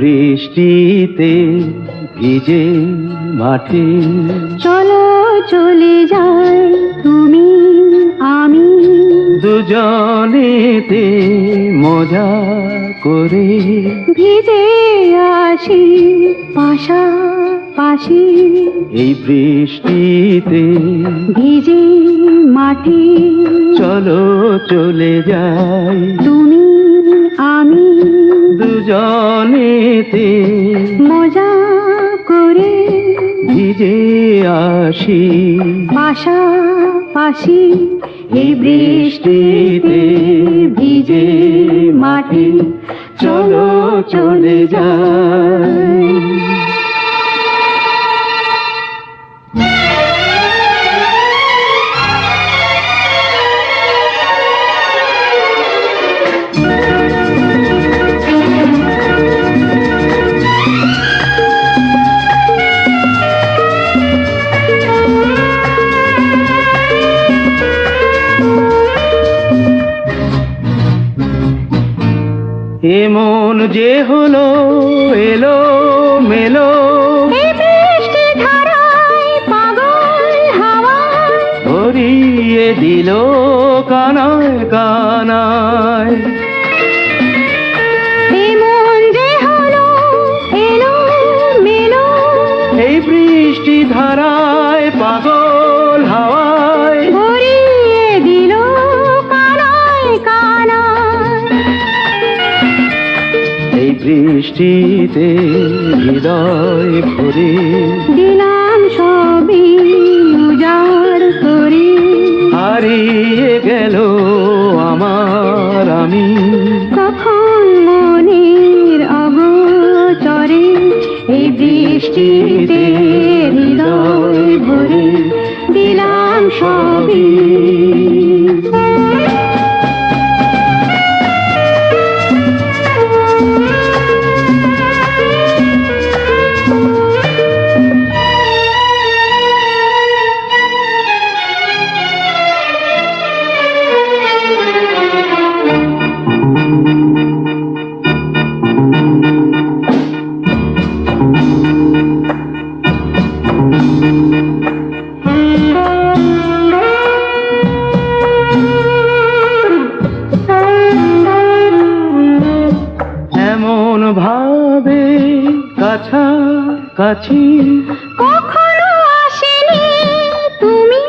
বৃষ্টিতে ভিজে মাঠে। চলো চলে যাই তুমি আমি। দুজনেতে মজা করে। ভিজে আসি পাশাপাশি। এই বৃষ্টিতে ভিজে মাঠে। চলো চলে যাই। তুমি আমি। দুজনেতে মজা করে ভিজে আসি। পাশাপাশি এই বৃষ্টিতে ভিজে মাটি। চলো চলে যাই। এমন যে হলো এলো মেলো। ভরিয়ে দিল কানায় কানায়। এমন যে হলো এলো মেলো। এই বৃষ্টি ধারায় পাগল এই বৃষ্টিতে হৃদয় ভরে। দিলাম সবই উজাড় করে। হারিয়ে গেল আমার আমি। কখন মনের অগোচরে এই বৃষ্টিতে হৃদয় ভরে। দিলাম সবই এমন ভাবে কাছা কাছি কখনো আসেনি তুমি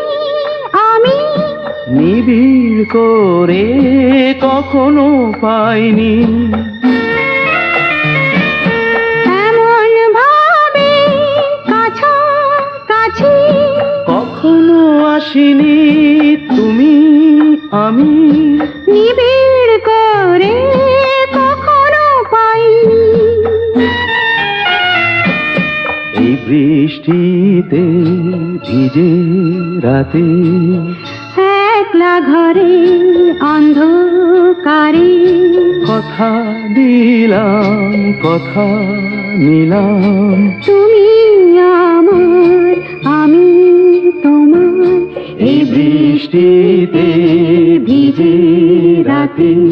আমি। নিবিড় করে কখনো পাইনি। এমন ভাবে কাছা কাছি কখনো আসিনি তুমি আমি। নিবিড় করে বৃষ্টিতে ভিজে রাতে। একলা ঘরে অন্ধকারে। কথা দিলাম কথা নিলাম। তুমি আমার আমি তোমার। এই বৃষ্টিতে ভিজে রাতে।